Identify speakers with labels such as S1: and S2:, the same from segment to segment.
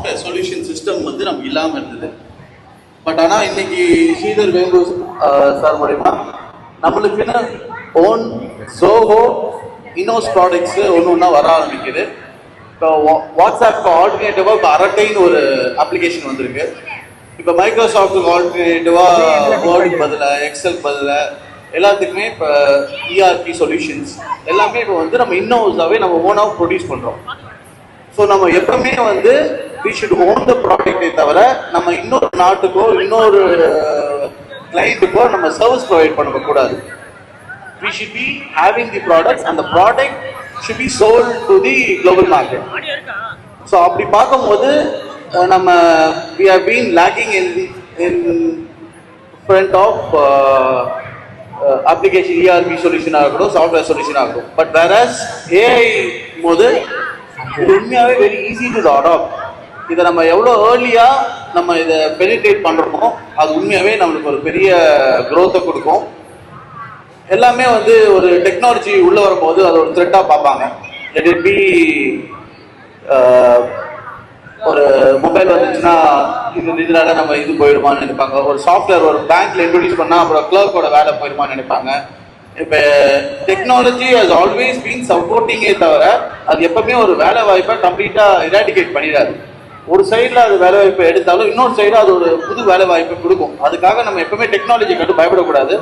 S1: Software solution system வந்து நமக்கு இல்லாமல் இருந்தது. பட் ஆனால் இன்னைக்கு ஸ்ரீதர் வேம்பு சார் மூலயமா நம்மளுக்குன்னு ஓன் சோஹோ இனோஸ் ப்ராடக்ட்ஸ் ஒன்று ஒன்றா வர ஆரம்பிக்குது. இப்போ வாட்ஸ்அப்க்கு ஆல்டர்னேட்டிவாக இப்போ அரட்டைன்னு ஒரு அப்ளிகேஷன் வந்திருக்கு. இப்போ மைக்ரோசாஃப்ட்டுக்கு ஆல்டர்னேட்டிவாக வேர்டுக்கு பதிலாக எக்ஸல் பதிலாக எல்லாத்துக்குமே இப்போ இஆர்பி சொல்யூஷன்ஸ் எல்லாமே இப்போ வந்து நம்ம இன்னோஸாகவே நம்ம ஓனாக ப்ரொடியூஸ் பண்ணுறோம் ஸோ நம்ம எப்பவுமே வந்து வி ஷுட் ஓன் த ப்ராடக்டை தவிர நம்ம இன்னொரு நாட்டுக்கோ இன்னொரு கிளைண்ட்டுக்கோ நம்ம சர்வீஸ் ப்ரொவைட் பண்ணக்கூடாது. We should be having the products அந்த product should be sold to the global market so அப்படி பார்க்கும்போது நம்ம we have been lacking in in front of application ERP சொல்யூஷனாக இருக்கட்டும் சாஃப்ட்வேர் சொல்யூஷனாக இருக்கட்டும் பட் வேற ஏஐ போது உண்மையாகவே வெரி ஈஸி டு அடாப்ட் இதை நம்ம எவ்வளோ ஏர்லியாக நம்ம இதை பெனிட்ரேட் பண்ணுறோமோ அது உண்மையாகவே நம்மளுக்கு ஒரு பெரிய க்ரோத்தை கொடுக்கும். எல்லாமே வந்து ஒரு டெக்னாலஜி உள்ளே வரும்போது அது ஒரு த்ரெட்டாக பார்ப்பாங்க. Let it பி ஒரு மொபைல் வந்துச்சுன்னா இது இதனால நம்ம இது போயிடுமான்னு நினைப்பாங்க. ஒரு சாஃப்ட்வேர் ஒரு பேங்க்ல இன்ட்ரடியூஸ் பண்ணால் அப்புறம் கிளர்க்கோட வேலை போயிடுமான்னு நினைப்பாங்க. இப்போ டெக்னாலஜி ஹஸ் ஆல்வேஸ் பீன் சப்போர்ட்டிங்கே தவிர அது எப்பவுமே ஒரு வேலை வாய்ப்பை கம்ப்ளீட்டாக இராடிகேட் பண்ணிடாது. ஒரு சைடில் அது வேலை வாய்ப்பை எடுத்தாலும் இன்னொரு சைடில் அது ஒரு புது வேலை வாய்ப்பை கொடுக்கும். அதுக்காக நம்ம எப்பவுமே டெக்னாலஜி கண்டு பயப்படக்கூடாது.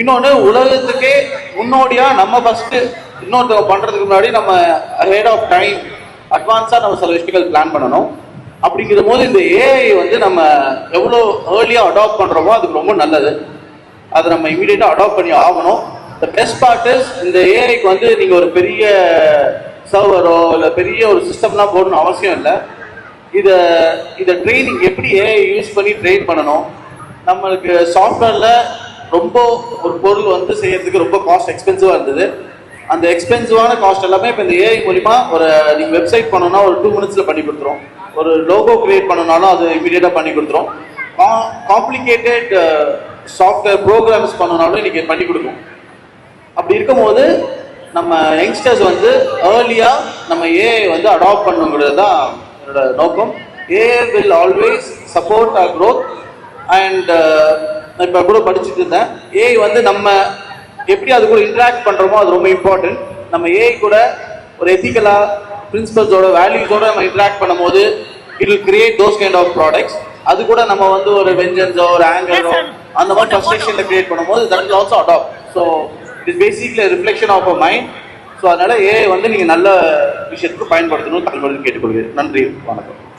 S1: இன்னொன்று உலகத்துக்கே முன்னோடியாக நம்ம ஃபஸ்ட்டு இன்னொருத்தவங்க பண்ணுறதுக்கு முன்னாடி நம்ம ஹெட் ஆஃப் டைம் அட்வான்ஸாக நம்ம சில விஷயங்கள் பிளான் பண்ணணும். அப்படிங்கிற போது இந்த ஏஐ வந்து நம்ம எவ்வளோ ஏர்லியாக அடாப்ட் பண்ணுறோமோ அதுக்கு ரொம்ப நல்லது. அதை நம்ம இமீடியட்டாக அடாப்ட் பண்ணி ஆகணும். த பெஸ்ட் பார்ட் இஸ் இந்த ஏஐக்கு வந்து நீங்கள் ஒரு பெரிய சர்வரோ இல்லை பெரிய ஒரு சிஸ்டம்லாம் போடணும் அவசியம் இல்லை. இதை இதை ட்ரைனிங் எப்படி ஏஐ யூஸ் பண்ணி ட்ரெயின் பண்ணணும்? நம்மளுக்கு சாஃப்ட்வேரில் ரொம்ப ஒரு பொருள் வந்து செய்யறதுக்கு ரொம்ப காஸ்ட் எக்ஸ்பென்சிவாக இருந்தது. அந்த எக்ஸ்பென்சிவான காஸ்ட் எல்லாமே இப்போ இந்த ஏஐ மூலிமா ஒரு நீங்கள் வெப்சைட் பண்ணோன்னா ஒரு டூ மினிட்ஸில் பண்ணி கொடுத்துரும். ஒரு லோகோ கிரியேட் பண்ணனாலும் அது இமீடியட்டாக பண்ணி கொடுத்துரும். காம்ப்ளிகேட்டட் சாஃப்ட்வேர் ப்ரோக்ராம்ஸ் பண்ணனாலும் இன்றைக்கி பண்ணி கொடுக்கும். அப்படி இருக்கும்போது நம்ம யங்ஸ்டர்ஸ் வந்து ஏர்லியாக நம்ம ஏஐ வந்து அடாப்ட் பண்ணுங்கிறது தான் என்னோட நோக்கம். AI will always support a growth and இப்போ கூட படிச்சுட்டு இருந்தேன். ஏஐ வந்து நம்ம எப்படி அது கூட இன்ட்ராக்ட் பண்ணுறோமோ அது ரொம்ப இம்பார்ட்டன்ட் நம்ம ஏஐ கூட ஒரு எத்திக்கலாக பிரின்சிபல்ஸோட வேல்யூஸோட நம்ம இன்ட்ராக்ட் பண்ணும்போது it will create those kind of products அது கூட நம்ம வந்து ஒரு வெஞ்சன்ஸோ ஒரு ஆங்கரோ அந்த மாதிரி ஃப்ரஸ்ட்ரேஷனில் கிரியேட் பண்ணும்போது that is also adapt so it is basically reflection of a mind so அதனால ஏஐ வந்து நீங்கள் நல்ல விஷயத்துக்கு பயன்படுத்தணும் தலைமுறை கேட்டுக்கொள்கிறேன். நன்றி வணக்கம்.